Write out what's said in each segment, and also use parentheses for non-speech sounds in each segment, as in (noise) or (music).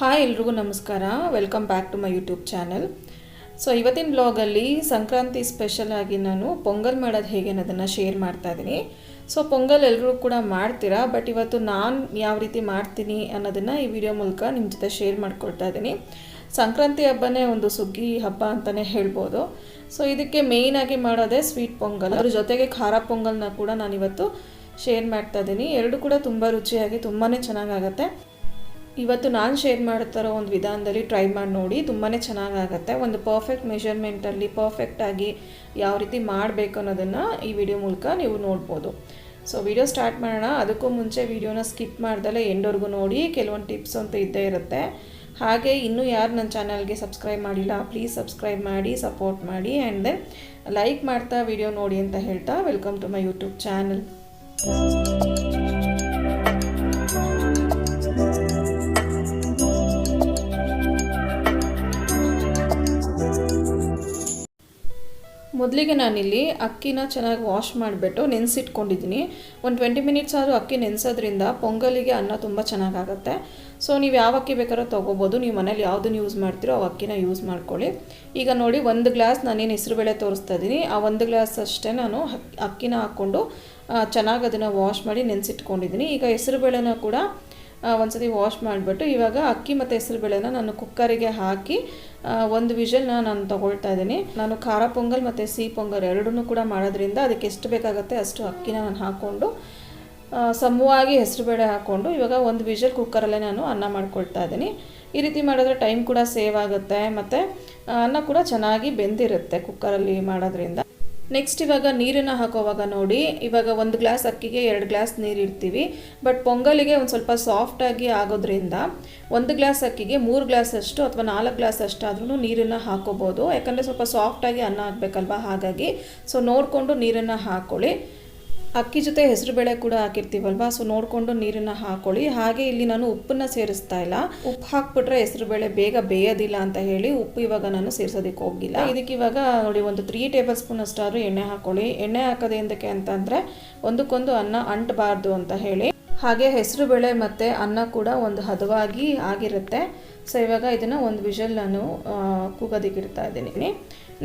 Hi ಎಲ್ರಿಗೂ ನಮಸ್ಕಾರ. Welcome back to my YouTube channel so ಇವತ್ತಿನ ಬ್ಲಾಗಲ್ಲಿ ಸಂಕ್ರಾಂತಿ ಸ್ಪೆಷಲ್ ಆಗಿ ನಾನು ಪೊಂಗಲ್ ಮಾಡೋದು ಹೇಗೆ ಅನ್ನೋದನ್ನು ಶೇರ್ ಮಾಡ್ತಾ ಇದ್ದೀನಿ ಸೊ ಪೊಂಗಲ್ ಎಲ್ಲರೂ ಕೂಡ ಮಾಡ್ತೀರಾ? ಬಟ್ ಇವತ್ತು ನಾನು ಯಾವ ರೀತಿ ಮಾಡ್ತೀನಿ ಅನ್ನೋದನ್ನು ಈ ವಿಡಿಯೋ ಮೂಲಕ ನಿಮ್ಮ ಜೊತೆ ಶೇರ್ ಮಾಡ್ಕೊಳ್ತಾ ಇದ್ದೀನಿ ಸಂಕ್ರಾಂತಿ ಹಬ್ಬನೇ ಒಂದು ಸುಗ್ಗಿ ಹಬ್ಬ ಅಂತಲೇ ಹೇಳ್ಬೋದು. ಸೊ ಇದಕ್ಕೆ ಮೇಯ್ನಾಗಿ ಮಾಡೋದೇ ಸ್ವೀಟ್ ಪೊಂಗಲ್. ಅದ್ರ ಜೊತೆಗೆ ಖಾರ ಪೊಂಗಲ್ನ ಕೂಡ ನಾನಿವತ್ತು ಶೇರ್ ಮಾಡ್ತಾ ಇದ್ದೀನಿ ಎರಡು ಕೂಡ ತುಂಬ ರುಚಿಯಾಗಿ ತುಂಬಾ ಚೆನ್ನಾಗಾಗತ್ತೆ. ಇವತ್ತು ನಾನು ಶೇರ್ ಮಾಡ್ತಾರೋ ಒಂದು ವಿಧಾನದಲ್ಲಿ ಟ್ರೈ ಮಾಡಿ ನೋಡಿ ತುಂಬಾ ಚೆನ್ನಾಗಾಗತ್ತೆ. ಒಂದು ಪರ್ಫೆಕ್ಟ್ ಮೆಷರ್ಮೆಂಟಲ್ಲಿ ಪರ್ಫೆಕ್ಟಾಗಿ ಯಾವ ರೀತಿ ಮಾಡಬೇಕು ಅನ್ನೋದನ್ನು ಈ ವಿಡಿಯೋ ಮೂಲಕ ನೀವು ನೋಡ್ಬೋದು. ಸೊ ವಿಡಿಯೋ ಸ್ಟಾರ್ಟ್ ಮಾಡೋಣ. ಅದಕ್ಕೂ ಮುಂಚೆ ವಿಡಿಯೋನ ಸ್ಕಿಪ್ ಮಾಡ್ದಲೇ ಎಂಡವರೆಗೂ ನೋಡಿ, ಕೆಲವೊಂದು ಟಿಪ್ಸ್ ಅಂತ ಇದ್ದೇ ಇರುತ್ತೆ. ಹಾಗೆ ಇನ್ನೂ ಯಾರು ನನ್ನ ಚಾನಲ್ಗೆ ಸಬ್ಸ್ಕ್ರೈಬ್ ಮಾಡಿಲ್ಲ ಪ್ಲೀಸ್ ಸಬ್ಸ್ಕ್ರೈಬ್ ಮಾಡಿ ಸಪೋರ್ಟ್ ಮಾಡಿ ಆ್ಯಂಡ್ ದೆನ್ ಲೈಕ್ ಮಾಡ್ತಾ ವಿಡಿಯೋ ನೋಡಿ ಅಂತ ಹೇಳ್ತಾ welcome to my YouTube channel ಮೊದಲಿಗೆ ನಾನಿಲ್ಲಿ ಅಕ್ಕಿನ ಚೆನ್ನಾಗಿ ವಾಶ್ ಮಾಡಿಬಿಟ್ಟು ನೆನೆಸಿಟ್ಕೊಂಡಿದ್ದೀನಿ. ಒಂದು ಟ್ವೆಂಟಿ ಮಿನಿಟ್ಸ್ ಆದರೂ ಅಕ್ಕಿ ನೆನೆಸೋದ್ರಿಂದ ಪೊಂಗಲಿಗೆ ಅನ್ನ ತುಂಬ ಚೆನ್ನಾಗಾಗುತ್ತೆ. ಸೊ ನೀವು ಯಾವ ಅಕ್ಕಿ ಬೇಕಾದ್ರೂ ತೊಗೋಬೋದು. ನೀವು ಮನೇಲಿ ಯಾವುದನ್ನು ಯೂಸ್ ಮಾಡ್ತೀರೋ ಆ ಅಕ್ಕಿನ ಯೂಸ್ ಮಾಡ್ಕೊಳ್ಳಿ. ಈಗ ನೋಡಿ, ಒಂದು ಗ್ಲಾಸ್ ನಾನೇನು ಹೆಸರುಬೇಳೆ ತೋರಿಸ್ತಾ ಇದ್ದೀನಿ ಆ ಒಂದು ಗ್ಲಾಸ್ ಅಷ್ಟೇ ನಾನು ಅಕ್ಕಿನ ಹಾಕ್ಕೊಂಡು ಚೆನ್ನಾಗಿ ಅದನ್ನು ವಾಶ್ ಮಾಡಿ ನೆನೆಸಿಟ್ಕೊಂಡಿದ್ದೀನಿ ಈಗ ಹೆಸರುಬೇಳೆನ ಕೂಡ ಒಂದ್ಸತಿ ವಾಶ್ ಮಾಡಿಬಿಟ್ಟು ಇವಾಗ ಅಕ್ಕಿ ಮತ್ತು ಹೆಸರುಬೇಳೆನ ನಾನು ಕುಕ್ಕರಿಗೆ ಹಾಕಿ ಒಂದು ವಿಷಲ್ನ ನಾನು ತೊಗೊಳ್ತಾ ಇದ್ದೀನಿ. ನಾನು ಖಾರ ಪೊಂಗಲ್ ಮತ್ತು ಸಿಹಿ ಪೊಂಗಲ್ ಎರಡನ್ನೂ ಕೂಡ ಮಾಡೋದ್ರಿಂದ ಅದಕ್ಕೆ ಎಷ್ಟು ಬೇಕಾಗುತ್ತೆ ಅಷ್ಟು ಅಕ್ಕಿನ ನಾನು ಹಾಕ್ಕೊಂಡು ಸಮವಾಗಿ ಹೆಸರುಬೇಳೆ ಹಾಕ್ಕೊಂಡು, ಇವಾಗ ಒಂದು ವಿಷಲ್ ಕುಕ್ಕರಲ್ಲೇ ನಾನು ಅನ್ನ ಮಾಡ್ಕೊಳ್ತಾ ಇದ್ದೀನಿ. ಈ ರೀತಿ ಮಾಡಿದ್ರೆ ಟೈಮ್ ಕೂಡ ಸೇವ್ ಆಗುತ್ತೆ ಮತ್ತು ಅನ್ನ ಕೂಡ ಚೆನ್ನಾಗಿ ಬೆಂದಿರುತ್ತೆ ಕುಕ್ಕರಲ್ಲಿ ಮಾಡೋದ್ರಿಂದ. ನೆಕ್ಸ್ಟ್ ಇವಾಗ ನೀರನ್ನು ಹಾಕೋವಾಗ ನೋಡಿ, ಇವಾಗ ಒಂದು ಗ್ಲಾಸ್ ಅಕ್ಕಿಗೆ ಎರಡು ಗ್ಲಾಸ್ ನೀರು ಇಡ್ತೀವಿ. ಬಟ್ ಪೊಂಗಲಿಗೆ ಒಂದು ಸ್ವಲ್ಪ ಸಾಫ್ಟಾಗಿ ಆಗೋದ್ರಿಂದ ಒಂದು ಗ್ಲಾಸ್ ಅಕ್ಕಿಗೆ ಮೂರು ಗ್ಲಾಸ್ ಅಷ್ಟು ಅಥವಾ ನಾಲ್ಕು ಗ್ಲಾಸ್ ಅಷ್ಟಾದ್ರೂ ನೀರನ್ನು ಹಾಕೋಬೋದು. ಯಾಕಂದರೆ ಸ್ವಲ್ಪ ಸಾಫ್ಟಾಗಿ ಅನ್ನ ಆಗಬೇಕಲ್ವ? ಹಾಗಾಗಿ ಸೊ ನೋಡಿಕೊಂಡು ನೀರನ್ನು ಹಾಕ್ಕೊಳ್ಳಿ ಅಕ್ಕಿ ಜೊತೆ ಹೆಸರುಬೇಳೆ ಕೂಡ ಹಾಕಿರ್ತೀವಲ್ವಾ? ಸೊ ನೋಡಿಕೊಂಡು ನೀರನ್ನು ಹಾಕೊಳ್ಳಿ. ಹಾಗೆ ಇಲ್ಲಿ ನಾನು ಉಪ್ಪನ್ನು ಸೇರಿಸ್ತಾ ಇಲ್ಲ. ಉಪ್ಪು ಹಾಕ್ಬಿಟ್ರೆ ಹೆಸರುಬೇಳೆ ಬೇಗ ಬೇಯೋದಿಲ್ಲ ಅಂತ ಹೇಳಿ ಉಪ್ಪು ಇವಾಗ ನಾನು ಸೇರಿಸೋದಕ್ಕೆ ಹೋಗಿಲ್ಲ ಇದಕ್ಕೆ ಇವಾಗ ನೋಡಿ ಒಂದು ತ್ರೀ ಟೇಬಲ್ ಸ್ಪೂನ್ ಅಷ್ಟಾದರೂ ಎಣ್ಣೆ ಹಾಕೊಳ್ಳಿ. ಎಣ್ಣೆ ಹಾಕೋದು ಎಂದಕ್ಕೆ ಅಂತಂದರೆ ಒಂದಕ್ಕೊಂದು ಅನ್ನ ಅಂಟಬಾರ್ದು ಅಂತ ಹೇಳಿ. ಹಾಗೆ ಹೆಸರುಬೇಳೆ ಮತ್ತು ಅನ್ನ ಕೂಡ ಒಂದು ಹದವಾಗಿ ಆಗಿರುತ್ತೆ. ಸೊ ಇವಾಗ ಇದನ್ನು ಒಂದು ವಿಷಲ್ ನಾನು ಕೂಗೋದಿಕ್ಕಿಡ್ತಾ ಇದ್ದೀನಿ.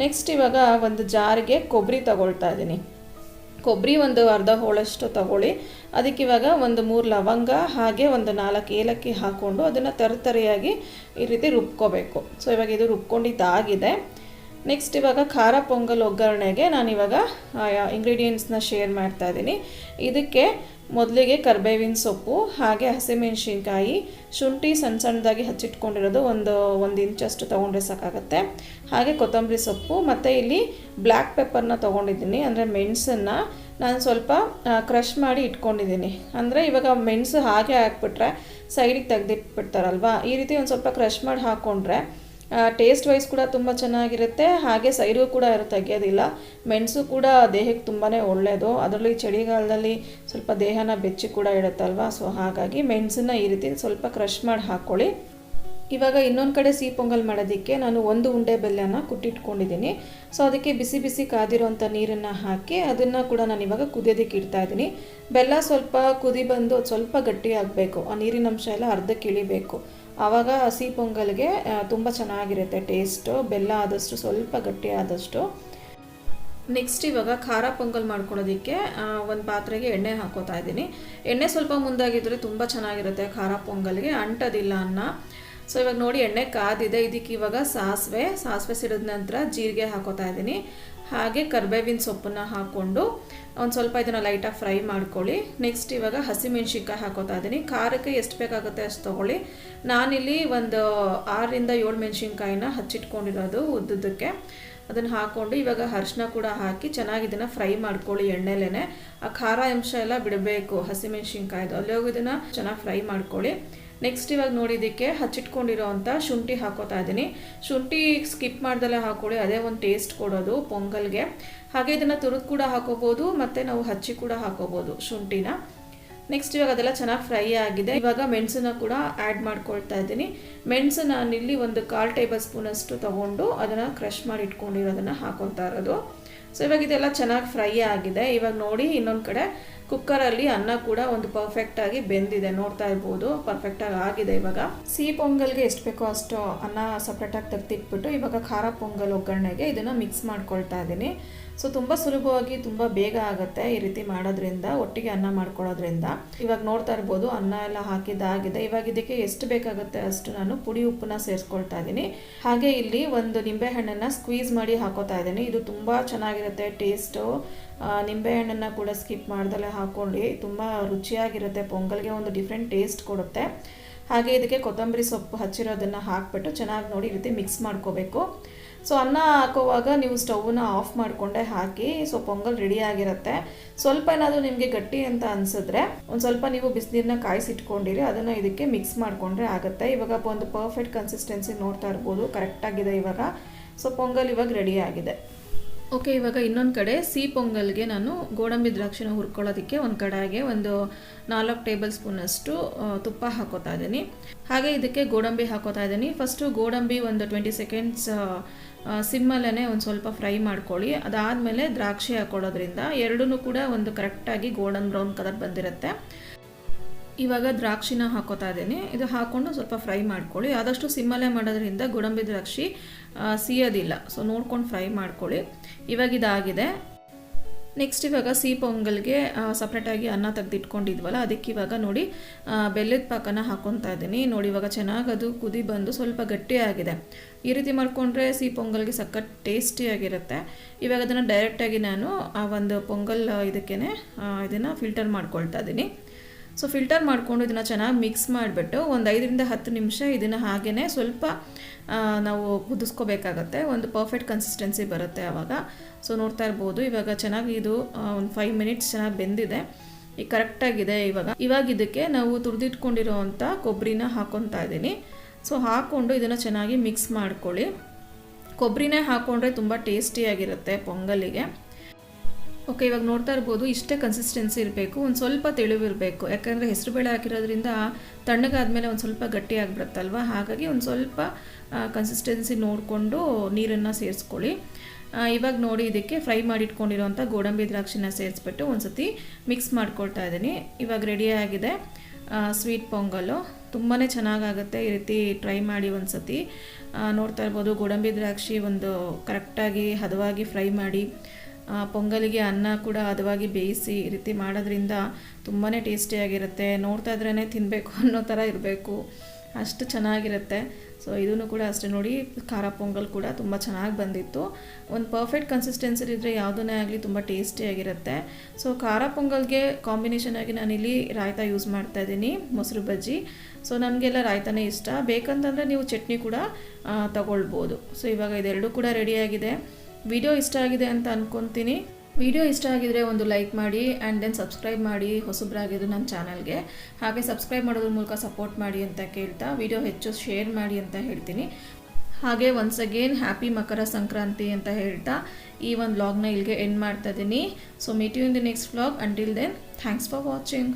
ನೆಕ್ಸ್ಟ್ ಇವಾಗ ಒಂದು ಜಾರಿಗೆ ಕೊಬ್ಬರಿ ತಗೊಳ್ತಾ ಇದ್ದೀನಿ. ಕೊಬ್ಬರಿ ಒಂದು ಅರ್ಧ ಹೋಳಷ್ಟು ತಗೊಳ್ಳಿ. ಅದಕ್ಕೆ ಇವಾಗ ಒಂದು ಮೂರು ಲವಂಗ, ಹಾಗೆ ಒಂದು ನಾಲ್ಕು ಏಲಕ್ಕಿ ಹಾಕ್ಕೊಂಡು ಅದನ್ನು ತರತರಿಯಾಗಿ ಈ ರೀತಿ ರುಬ್ಕೋಬೇಕು. ಸೊ ಇವಾಗ ಇದು ರುಬ್ಕೊಂಡಿದ್ದಾಗಿದೆ. ನೆಕ್ಸ್ಟ್ ಇವಾಗ ಖಾರ ಪೊಂಗಲ್ ಒಗ್ಗರಣೆಗೆ ನಾನಿವಾಗ ಇಂಗ್ರೀಡಿಯೆಂಟ್ಸ್ನ ಶೇರ್ ಮಾಡ್ತಾ ಇದ್ದೀನಿ. ಇದಕ್ಕೆ ಮೊದಲಿಗೆ ಕರ್ಬೇವಿನ ಸೊಪ್ಪು, ಹಾಗೆ ಹಸಿಮೆಣಸಿನ್ಕಾಯಿ, ಶುಂಠಿ ಸಣ್ಣ ಸಣ್ಣದಾಗಿ ಹಚ್ಚಿಟ್ಕೊಂಡಿರೋದು ಒಂದು ಒಂದು ಇಂಚಷ್ಟು ತೊಗೊಂಡ್ರೆ ಸಾಕಾಗುತ್ತೆ. ಹಾಗೆ ಕೊತ್ತಂಬರಿ ಸೊಪ್ಪು, ಮತ್ತು ಇಲ್ಲಿ ಬ್ಲ್ಯಾಕ್ ಪೆಪ್ಪರ್ನ ತೊಗೊಂಡಿದ್ದೀನಿ. ಅಂದರೆ ಮೆಣಸನ್ನು ನಾನು ಸ್ವಲ್ಪ ಕ್ರಷ್ ಮಾಡಿ ಇಟ್ಕೊಂಡಿದ್ದೀನಿ. ಅಂದರೆ ಇವಾಗ ಮೆಣಸು ಹಾಗೆ ಹಾಕ್ಬಿಟ್ರೆ ಸೈಡಿಗೆ ತೆಗೆದಿಟ್ಬಿಡ್ತಾರಲ್ವ? ಈ ರೀತಿ ಒಂದು ಸ್ವಲ್ಪ ಕ್ರಷ್ ಮಾಡಿ ಹಾಕ್ಕೊಂಡ್ರೆ ಟೇಸ್ಟ್ ವೈಸ್ ಕೂಡ ತುಂಬ ಚೆನ್ನಾಗಿರುತ್ತೆ. ಹಾಗೆ ಸೈರು ಕೂಡ ಯಾರು ತೆಗೆಯೋದಿಲ್ಲ. ಮೆಣಸು ಕೂಡ ದೇಹಕ್ಕೆ ತುಂಬಾ ಒಳ್ಳೆಯದು ಅದರಲ್ಲಿ ಚಳಿಗಾಲದಲ್ಲಿ ಸ್ವಲ್ಪ ದೇಹನ ಬೆಚ್ಚಿ ಕೂಡ ಇಡುತ್ತಲ್ವ ಸೊ ಹಾಗಾಗಿ ಮೆಣಸನ್ನ ಈ ರೀತಿ ಸ್ವಲ್ಪ ಕ್ರಷ್ ಮಾಡಿ ಹಾಕ್ಕೊಳ್ಳಿ ಇವಾಗ ಇನ್ನೊಂದು ಕಡೆ ಸಿಹಿ ಪೊಂಗಲ್ ಮಾಡೋದಕ್ಕೆ ನಾನು ಒಂದು ಉಂಡೆ ಬೆಲ್ಲನ ಕುಟ್ಟಿಟ್ಕೊಂಡಿದ್ದೀನಿ. ಸೊ ಅದಕ್ಕೆ ಬಿಸಿ ಬಿಸಿ ಕಾದಿರೋಂಥ ನೀರನ್ನು ಹಾಕಿ ಅದನ್ನು ಕೂಡ ನಾನು ಇವಾಗ ಕುದಿಯೋದಕ್ಕೆ ಇಡ್ತಾ ಇದ್ದೀನಿ. ಬೆಲ್ಲ ಸ್ವಲ್ಪ ಕುದಿ ಬಂದು ಸ್ವಲ್ಪ ಗಟ್ಟಿ ಆಗಬೇಕು. ಆ ನೀರಿನ ಅಂಶ ಎಲ್ಲ ಅರ್ಧಕ್ಕೆ ಇಳಿಬೇಕು ಆವಾಗ ಸಿಹಿ ಪೊಂಗಲ್ಗೆ ತುಂಬ ಚೆನ್ನಾಗಿರುತ್ತೆ ಟೇಸ್ಟು ಬೆಲ್ಲ ಆದಷ್ಟು, ಸ್ವಲ್ಪ ಗಟ್ಟಿ ಆದಷ್ಟು. ನೆಕ್ಸ್ಟ್ ಇವಾಗ ಖಾರ ಪೊಂಗಲ್ ಮಾಡ್ಕೊಳ್ಳೋದಕ್ಕೆ ಒಂದು ಪಾತ್ರೆಗೆ ಎಣ್ಣೆ ಹಾಕೋತಾ ಇದ್ದೀನಿ. ಎಣ್ಣೆ ಸ್ವಲ್ಪ ಮುಂದಾಗಿದ್ದರೆ ತುಂಬ ಚೆನ್ನಾಗಿರುತ್ತೆ ಖಾರ ಪೊಂಗಲ್ಗೆ. ಅಂಟೋದಿಲ್ಲ ಅನ್ನ. ಸೊ ಇವಾಗ ನೋಡಿ, ಎಣ್ಣೆ ಕಾದಿದೆ, ಇದಕ್ಕೆ ಇವಾಗ ಸಾಸಿವೆ ಸಾಸಿವೆ ಸಿಡಿದ ನಂತರ ಜೀರಿಗೆ ಹಾಕೋತಾ ಇದ್ದೀನಿ. ಹಾಗೆ ಕರ್ಬೇವಿನ ಸೊಪ್ಪನ್ನು ಹಾಕ್ಕೊಂಡು ಒಂದು ಸ್ವಲ್ಪ ಇದನ್ನು ಲೈಟಾಗಿ ಫ್ರೈ ಮಾಡ್ಕೊಳ್ಳಿ. ನೆಕ್ಸ್ಟ್ ಇವಾಗ ಹಸಿಮೆಣ್ಸಿನ್ಕಾಯಿ ಹಾಕೋತಾ ಇದ್ದೀನಿ. ಖಾರಕ್ಕೆ ಎಷ್ಟು ಬೇಕಾಗುತ್ತೆ ಅಷ್ಟು ತೊಗೊಳ್ಳಿ. ನಾನಿಲ್ಲಿ ಒಂದು ಆರರಿಂದ ಏಳು ಮೆಣಸಿನ್ಕಾಯಿನ ಹಚ್ಚಿಟ್ಕೊಂಡಿರೋದು ಉದ್ದುದಕ್ಕೆ ಅದನ್ನು ಹಾಕ್ಕೊಂಡು ಇವಾಗ ಅರ್ಶಿನ ಕೂಡ ಹಾಕಿ ಚೆನ್ನಾಗಿ ಇದನ್ನು ಫ್ರೈ ಮಾಡ್ಕೊಳ್ಳಿ ಎಣ್ಣೆಲೇ ಆ ಖಾರ ಅಂಶ ಎಲ್ಲ ಬಿಡಬೇಕು ಹಸಿಮೆಣ್ಸಿನ್ಕಾಯ್ದು. ಅಲ್ಲಿಹೋಗಿ ಇದನ್ನು ಚೆನ್ನಾಗಿ ಫ್ರೈ ಮಾಡ್ಕೊಳ್ಳಿ. ನೆಕ್ಸ್ಟ್ ಇವಾಗ ನೋಡಿದ್ದಕ್ಕೆ ಹಚ್ಚಿಟ್ಕೊಂಡಿರೋ ಅಂಥ ಶುಂಠಿ ಹಾಕೋತಾ ಇದ್ದೀನಿ. ಶುಂಠಿ ಸ್ಕಿಪ್ ಮಾಡ್ದೆಲ್ಲ ಹಾಕೊಳ್ಳಿ, ಅದೇ ಒಂದು ಟೇಸ್ಟ್ ಕೊಡೋದು ಪೊಂಗಲ್ಗೆ. ಹಾಗೆ ಇದನ್ನು ತುರಿದು ಕೂಡ ಹಾಕೋಬೋದು, ಮತ್ತು ನಾವು ಹಚ್ಚಿ ಕೂಡ ಹಾಕೋಬೋದು ಶುಂಠಿನ. ನೆಕ್ಸ್ಟ್ ಇವಾಗ ಅದೆಲ್ಲ ಚೆನ್ನಾಗಿ ಫ್ರೈ ಆಗಿದೆ. ಇವಾಗ ಮೆಣಸನ್ನ ಕೂಡ ಆ್ಯಡ್ ಮಾಡ್ಕೊಳ್ತಾ ಇದ್ದೀನಿ. ಮೆಣಸು ನಾನಿಲ್ಲಿ ಒಂದು ಕಾಲು ಟೇಬಲ್ ಸ್ಪೂನಷ್ಟು ತೊಗೊಂಡು ಅದನ್ನು ಕ್ರಷ್ ಮಾಡಿ ಇಟ್ಕೊಂಡಿರೋದನ್ನು ಹಾಕೊತಾ ಇರೋದು. ಸೊ ಇವಾಗ ಇದೆಲ್ಲ ಚೆನ್ನಾಗಿ ಫ್ರೈ ಆಗಿದೆ. ಇವಾಗ ನೋಡಿ ಇನ್ನೊಂದು ಕಡೆ ಕುಕ್ಕರಲ್ಲಿ ಅನ್ನ ಕೂಡ ಒಂದು ಪರ್ಫೆಕ್ಟಾಗಿ ಬೆಂದಿದೆ. ನೋಡ್ತಾ ಇರ್ಬೋದು. ಪರ್ಫೆಕ್ಟಾಗಿ ಆಗಿದೆ ಇವಾಗ. ಸಿಹಿ ಪೊಂಗಲ್ಗೆ ಎಷ್ಟು ಬೇಕೋ ಅಷ್ಟು ಅನ್ನ ಸಪ್ರೇಟಾಗಿ ತೆಗೆದಿಟ್ಬಿಟ್ಟು ಇವಾಗ ಖಾರ ಪೊಂಗಲ್ ಒಗ್ಗರಣೆಗೆ ಇದನ್ನು ಮಿಕ್ಸ್ ಮಾಡ್ಕೊಳ್ತಾ ಇದ್ದೀನಿ. ಸೊ ತುಂಬ ಸುಲಭವಾಗಿ ತುಂಬ ಬೇಗ ಆಗುತ್ತೆ ಈ ರೀತಿ ಮಾಡೋದ್ರಿಂದ, ಒಟ್ಟಿಗೆ ಅನ್ನ ಮಾಡ್ಕೊಳ್ಳೋದ್ರಿಂದ. ಇವಾಗ ನೋಡ್ತಾ ಇರ್ಬೋದು, ಅನ್ನ ಎಲ್ಲ ಹಾಕಿದ್ದಾಗಿದೆ ಇವಾಗ ಇದಕ್ಕೆ ಎಷ್ಟು ಬೇಕಾಗುತ್ತೆ ಅಷ್ಟು ನಾನು ಪುಡಿ ಉಪ್ಪನ್ನ ಸೇರಿಸ್ಕೊಳ್ತಾ ಇದ್ದೀನಿ. ಹಾಗೆ ಇಲ್ಲಿ ಒಂದು ನಿಂಬೆಹಣ್ಣನ್ನು ಸ್ಕ್ವೀಸ್ ಮಾಡಿ ಹಾಕೋತಾ ಇದ್ದೀನಿ. ಇದು ತುಂಬ ಚೆನ್ನಾಗಿರುತ್ತೆ ಟೇಸ್ಟು ನಿಂಬೆಹಣ್ಣನ್ನು ಕೂಡ ಸ್ಕಿಪ್ ಮಾಡ್ದಲೇ ಹಾಕ್ಕೊಂಡು ತುಂಬ ರುಚಿಯಾಗಿರುತ್ತೆ. ಪೊಂಗಲ್ಗೆ ಒಂದು ಡಿಫ್ರೆಂಟ್ ಟೇಸ್ಟ್ ಕೊಡುತ್ತೆ. ಹಾಗೆ ಇದಕ್ಕೆ ಕೊತ್ತಂಬರಿ ಸೊಪ್ಪು ಹಚ್ಚಿರೋದನ್ನು ಹಾಕ್ಬಿಟ್ಟು ಚೆನ್ನಾಗಿ ನೋಡಿ ಈ ರೀತಿ ಮಿಕ್ಸ್ ಮಾಡ್ಕೋಬೇಕು. ಸೊ ಅನ್ನ ಹಾಕೋವಾಗ ನೀವು ಸ್ಟೌವನ್ನ ಆಫ್ ಮಾಡಿಕೊಂಡೇ ಹಾಕಿ ಸೊ ಪೊಂಗಲ್ ರೆಡಿ ಆಗಿರುತ್ತೆ. ಸ್ವಲ್ಪ ಏನಾದರೂ ನಿಮಗೆ ಗಟ್ಟಿ ಅಂತ ಅನಿಸಿದ್ರೆ, ಒಂದು ಸ್ವಲ್ಪ ನೀವು ಬಿಸಿನೀರನ್ನ ಕಾಯಿಸಿಟ್ಕೊಂಡಿರಿ. ಅದನ್ನು ಇದಕ್ಕೆ ಮಿಕ್ಸ್ ಮಾಡಿಕೊಂಡ್ರೆ ಆಗುತ್ತೆ. ಇವಾಗ ಒಂದು ಪರ್ಫೆಕ್ಟ್ ಕನ್ಸಿಸ್ಟೆನ್ಸಿ ನೋಡ್ತಾ ಇರ್ಬೋದು. ಕರೆಕ್ಟಾಗಿದೆ ಇವಾಗ. ಸೊ ಪೊಂಗಲ್ ಇವಾಗ ರೆಡಿ ಆಗಿದೆ. ಓಕೆ ಇವಾಗ ಇನ್ನೊಂದು ಕಡೆ ಸಿಹಿ ಪೊಂಗಲ್ಗೆ ನಾನು ಗೋಡಂಬಿ ದ್ರಾಕ್ಷಿನ ಹುರ್ಕೊಳ್ಳೋದಕ್ಕೆ ಒಂದು ಕಡಾಯಿಗೆ ಒಂದು ನಾಲ್ಕು ಟೇಬಲ್ ಸ್ಪೂನಷ್ಟು ತುಪ್ಪ ಹಾಕೋತಾ ಇದ್ದೀನಿ. ಹಾಗೆ ಇದಕ್ಕೆ ಗೋಡಂಬಿ ಹಾಕೋತಾ ಇದ್ದೀನಿ. ಫಸ್ಟು ಗೋಡಂಬಿ ಒಂದು ಟ್ವೆಂಟಿ ಸೆಕೆಂಡ್ಸ್ ಸಿಮ್ಮಲ್ಲೇ ಒಂದು ಸ್ವಲ್ಪ ಫ್ರೈ ಮಾಡ್ಕೊಳ್ಳಿ. ಅದಾದಮೇಲೆ ದ್ರಾಕ್ಷಿ ಹಾಕೊಳ್ಳೋದ್ರಿಂದ ಎರಡೂ ಕೂಡ ಒಂದು ಕರೆಕ್ಟಾಗಿ ಗೋಲ್ಡನ್ ಬ್ರೌನ್ ಕಲರ್ ಬಂದಿರುತ್ತೆ. ಇವಾಗ ದ್ರಾಕ್ಷಿನ ಹಾಕೋತಾ ಇದ್ದೀನಿ. ಇದು ಹಾಕ್ಕೊಂಡು ಸ್ವಲ್ಪ ಫ್ರೈ ಮಾಡ್ಕೊಳ್ಳಿ. ಆದಷ್ಟು ಸಿಮ್ಮಲ್ಲೇ ಮಾಡೋದ್ರಿಂದ ಗೋಡಂಬಿ ದ್ರಾಕ್ಷಿ ಸಿಯೋದಿಲ್ಲ. ಸೊ ನೋಡ್ಕೊಂಡು ಫ್ರೈ ಮಾಡ್ಕೊಳ್ಳಿ. ಇವಾಗ ಇದಾಗಿದೆ. ನೆಕ್ಸ್ಟ್ ಇವಾಗ ಸಿಹಿ ಪೊಂಗಲ್ಗೆ ಸಪ್ರೇಟಾಗಿ ಅನ್ನ ತೆಗೆದಿಟ್ಕೊಂಡಿದ್ವಲ್ಲ, ಅದಕ್ಕೆ ಇವಾಗ ನೋಡಿ ಬೆಲ್ಲದ ಪಾಕನ ಹಾಕೊತಾ ಇದ್ದೀನಿ. ನೋಡಿ, ಇವಾಗ ಚೆನ್ನಾಗಿ ಅದು ಕುದಿ ಬಂದು ಸ್ವಲ್ಪ ಗಟ್ಟಿಯಾಗಿದೆ ಈ ರೀತಿ ಮಾಡಿಕೊಂಡ್ರೆ ಸಿಹಿ ಪೊಂಗಲ್ಗೆ ಸಖತ್ ಟೇಸ್ಟಿಯಾಗಿರುತ್ತೆ ಇವಾಗ ಅದನ್ನು ಡೈರೆಕ್ಟಾಗಿ ನಾನು ಆ ಒಂದು ಪೊಂಗಲ್ ಇದಕ್ಕೇ ಇದನ್ನು ಫಿಲ್ಟರ್ ಮಾಡ್ಕೊಳ್ತಾ ಇದ್ದೀನಿ. ಸೊ ಫಿಲ್ಟರ್ ಮಾಡಿಕೊಂಡು ಇದನ್ನು ಚೆನ್ನಾಗಿ ಮಿಕ್ಸ್ ಮಾಡಿಬಿಟ್ಟು ಒಂದು ಐದರಿಂದ ಹತ್ತು ನಿಮಿಷ ಇದನ್ನು ಹಾಗೆಯೇ ಸ್ವಲ್ಪ ನಾವು ಕುದಿಸ್ಕೋಬೇಕಾಗತ್ತೆ ಒಂದು ಪರ್ಫೆಕ್ಟ್ ಕನ್ಸಿಸ್ಟೆನ್ಸಿ ಬರುತ್ತೆ ಆವಾಗ ಸೊ ನೋಡ್ತಾ ಇರ್ಬೋದು. ಇವಾಗ ಚೆನ್ನಾಗಿ ಇದು ಒಂದು ಫೈವ್ ಮಿನಿಟ್ಸ್ ಚೆನ್ನಾಗಿ ಬೆಂದಿದೆ. ಈಗ ಕರೆಕ್ಟಾಗಿದೆ ಇವಾಗ. ಇವಾಗ ಇದಕ್ಕೆ ನಾವು ತುರಿದಿಟ್ಕೊಂಡಿರೋವಂಥ ಕೊಬ್ಬರಿನ ಹಾಕೊತಾ ಇದ್ದೀನಿ. ಸೊ ಹಾಕ್ಕೊಂಡು ಇದನ್ನು ಚೆನ್ನಾಗಿ ಮಿಕ್ಸ್ ಮಾಡ್ಕೊಳ್ಳಿ. ಕೊಬ್ಬರಿನೇ ಹಾಕ್ಕೊಂಡ್ರೆ ತುಂಬ ಟೇಸ್ಟಿಯಾಗಿರುತ್ತೆ ಪೊಂಗಲಿಗೆ. ಓಕೆ ಇವಾಗ ನೋಡ್ತಾ ಇರ್ಬೋದು, ಇಷ್ಟೇ ಕನ್ಸಿಸ್ಟೆನ್ಸಿ ಇರಬೇಕು, ಒಂದು ಸ್ವಲ್ಪ ತೆಳುವಿರಬೇಕು. ಯಾಕಂದರೆ ಹೆಸರುಬೇಳೆ ಹಾಕಿರೋದ್ರಿಂದ ತಣ್ಣಗಾದ್ಮೇಲೆ ಒಂದು ಸ್ವಲ್ಪ ಗಟ್ಟಿ ಆಗಿಬಿಡುತ್ತಲ್ವ? ಹಾಗಾಗಿ ಒಂದು ಸ್ವಲ್ಪ ಕನ್ಸಿಸ್ಟೆನ್ಸಿ ನೋಡಿಕೊಂಡು ನೀರನ್ನು ಸೇರಿಸ್ಕೊಳ್ಳಿ. ಇವಾಗ ನೋಡಿ ಇದಕ್ಕೆ ಫ್ರೈ ಮಾಡಿಟ್ಕೊಂಡಿರೋಂಥ ಗೋಡಂಬಿ ದ್ರಾಕ್ಷಿನ ಸೇರಿಸ್ಬಿಟ್ಟು ಒಂದು ಸತಿ ಮಿಕ್ಸ್ ಮಾಡ್ಕೊಳ್ತಾ ಇದ್ದೀನಿ. ಇವಾಗ ರೆಡಿ ಆಗಿದೆ. ಸ್ವೀಟ್ ಪೊಂಗಲ್ಲು ತುಂಬಾ ಚೆನ್ನಾಗಾಗುತ್ತೆ ಈ ರೀತಿ ಟ್ರೈ ಮಾಡಿ ಒಂದು ಸತಿ ನೋಡ್ತಾ ಇರ್ಬೋದು, ಗೋಡಂಬಿ ದ್ರಾಕ್ಷಿ ಒಂದು ಕರೆಕ್ಟಾಗಿ ಹದವಾಗಿ ಫ್ರೈ ಮಾಡಿ. ಪೊಂಗಲಿಗೆ ಅನ್ನ ಕೂಡ ಹದವಾಗಿ ಬೇಯಿಸಿ ಈ ರೀತಿ ಮಾಡೋದ್ರಿಂದ ತುಂಬಾ ಟೇಸ್ಟಿಯಾಗಿರುತ್ತೆ ನೋಡ್ತಾ ಇದ್ರೇ ತಿನ್ನಬೇಕು (laughs) ಅನ್ನೋ ಥರ ಇರಬೇಕು. ಅಷ್ಟು ಚೆನ್ನಾಗಿರುತ್ತೆ. ಸೊ ಇದೂ ಕೂಡ ಅಷ್ಟೇ ನೋಡಿ, ಖಾರ ಪೊಂಗಲ್ ಕೂಡ ತುಂಬ ಚೆನ್ನಾಗಿ ಬಂದಿತ್ತು. ಒಂದು ಪರ್ಫೆಕ್ಟ್ ಕನ್ಸಿಸ್ಟೆನ್ಸಿ ಇದ್ದರೆ ಯಾವುದನ್ನೇ ಆಗಲಿ ತುಂಬ ಟೇಸ್ಟಿಯಾಗಿರುತ್ತೆ ಸೊ ಖಾರ ಪೊಂಗಲ್ಗೆ ಕಾಂಬಿನೇಷನ್ ಆಗಿ ಇಲ್ಲಿ ರಾಯ್ತ ಯೂಸ್ ಮಾಡ್ತಾ ಇದ್ದೀನಿ, ಮೊಸರು ಬಜ್ಜಿ. ಸೊ ನಮಗೆಲ್ಲ ರಾಯ್ತಾನೇ ಇಷ್ಟ. ಬೇಕಂತಂದರೆ ನೀವು ಚಟ್ನಿ ಕೂಡ ತಗೊಳ್ಬೋದು. ಸೊ ಇವಾಗ ಇದೆರಡೂ ಕೂಡ ರೆಡಿಯಾಗಿದೆ ವಿಡಿಯೋ ಇಷ್ಟ ಆಗಿದೆ ಅಂತ ಅನ್ಕೊತೀನಿ. ವಿಡಿಯೋ ಇಷ್ಟ ಆಗಿದ್ರೆ ಒಂದು ಲೈಕ್ ಮಾಡಿ ಆ್ಯಂಡ್ ದೆನ್ ಸಬ್ಸ್ಕ್ರೈಬ್ ಮಾಡಿ ಹೊಸಬ್ರಾಗಿದ್ದು ನನ್ನ ಚಾನಲ್ಗೆ. ಹಾಗೆ ಸಬ್ಸ್ಕ್ರೈಬ್ ಮಾಡೋದ್ರ ಮೂಲಕ ಸಪೋರ್ಟ್ ಮಾಡಿ ಅಂತ ಕೇಳ್ತಾ ವಿಡಿಯೋ ಹೆಚ್ಚು ಶೇರ್ ಮಾಡಿ ಅಂತ ಹೇಳ್ತೀನಿ. ಹಾಗೆ once again happy Makara Sankranti ಅಂತ ಹೇಳ್ತಾ ಈ ಒಂದು ವ್ಲಾಗ್ನ ಇಲ್ಲಿಗೆ ಎಂಡ್ ಮಾಡ್ತಾ ಇದ್ದೀನಿ so meet you in the next vlog until then thanks for watching